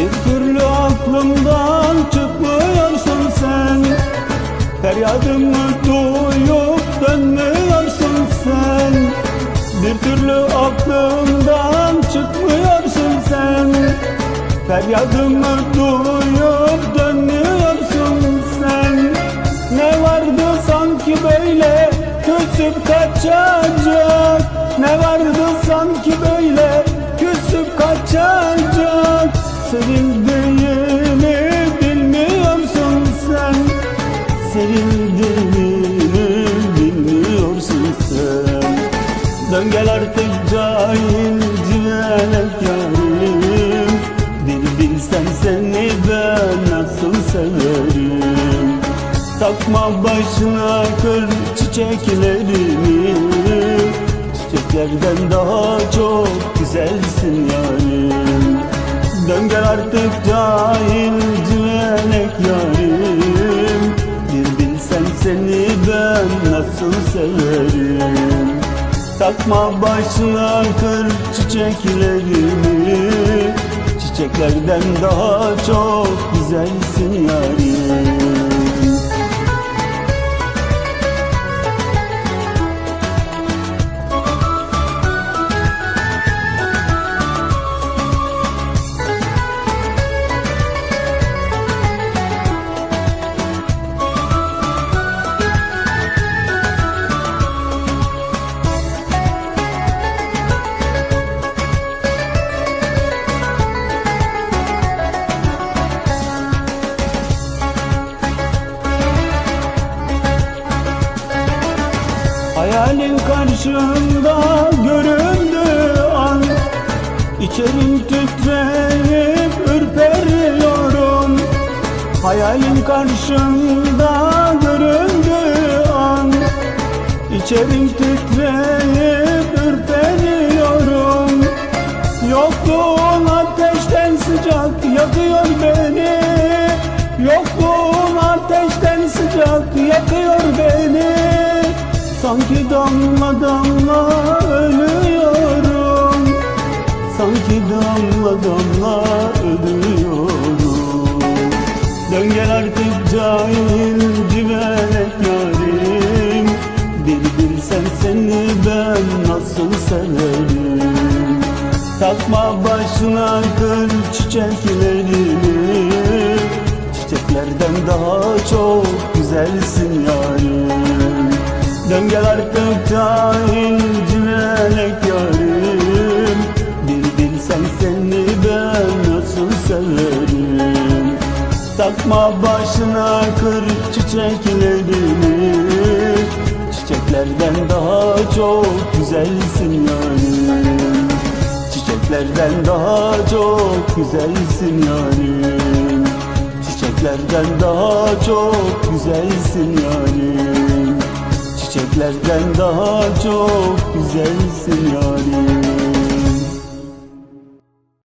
Bir türlü aklımdan çıkmıyorsun sen. Feryadımı duyup dönmüyorsun sen. Bir türlü aklımdan çıkmıyorsun sen. Feryadımı duyup dönmüyorsun sen. Ne vardı sanki böyle küsüp kaçacak? Ne vardı sanki böyle küsüp kaçacak? Sevildiğimi bilmiyorsun sen. Sevildiğimi bilmiyorsun sen. Dön gel artık cahil civelek yarim Bir bilsen seni ben nasıl severim. Takma başına kır çiçeklerimi. Çiçeklerden daha çok güzelsin yarim Dön gel artık cahil civelek yarim. Bir bilsen seni ben nasıl severim? Takma başına kır çiçeklerimi. Çiçeklerden daha çok güzelsin yarim Hayalin karşımda göründü an. İçerim titreyip ürperiyorum. Hayalin karşımda göründü an. İçerim titreyip ürperiyorum nasıl severim. Takma başına kır çiçeklerimi Çiçeklerden daha çok güzelsin yarim Dön gel artık cahil civelek yarim. Bir bilsen seni ben nasıl severim. Takma başına kır çiçeklerimi Çiçeklerden daha çok güzelsin yarim Çiçeklerden daha çok güzelsin yarim Çiçeklerden daha çok güzelsin yarim Çiçeklerden daha çok güzelsin yarim